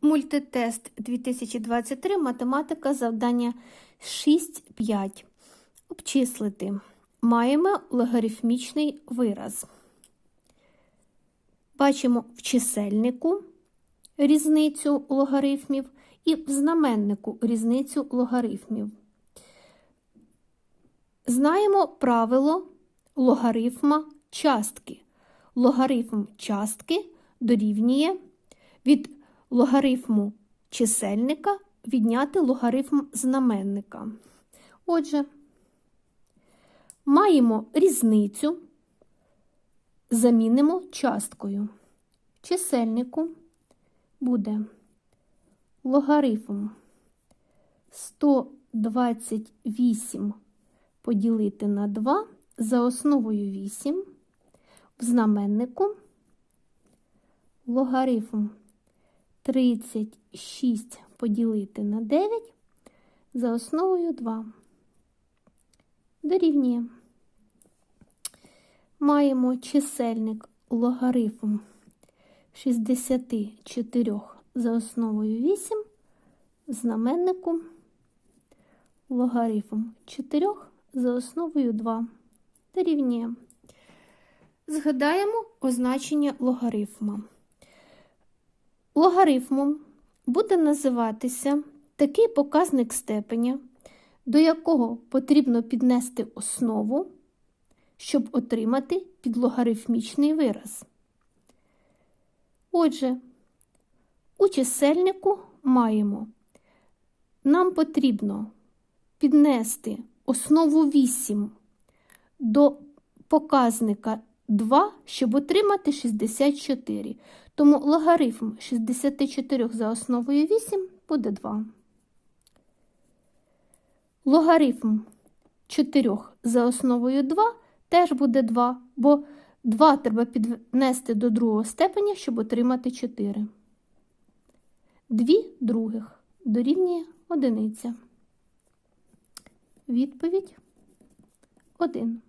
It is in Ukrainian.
Мультитест 2023, математика, завдання 6.5. Обчислити. Маємо логарифмічний вираз. Бачимо в чисельнику різницю логарифмів і в знаменнику різницю логарифмів. Знаємо правило логарифма частки. Логарифм частки дорівнює від логарифму чисельника відняти логарифм знаменника. Отже, маємо різницю, замінимо часткою. Чисельнику буде логарифм 128 поділити на 2 за основою 8. В знаменнику логарифм 36 поділити на 9 за основою 2. Дорівнює. Маємо чисельник логарифм 64 за основою 8, в знаменнику логарифм 4 за основою 2. Дорівнює. Згадаємо означення логарифма. Логарифмом буде називатися такий показник степеня, до якого потрібно піднести основу, щоб отримати підлогарифмічний вираз. Отже, у чисельнику маємо, нам потрібно піднести основу 8 до показника 2, щоб отримати 64. Тому логарифм 64 за основою 8 буде 2. Логарифм 4 за основою 2 теж буде 2, бо 2 треба піднести до другого степеня, щоб отримати 4. 2 других дорівнює одиниця. Відповідь 1.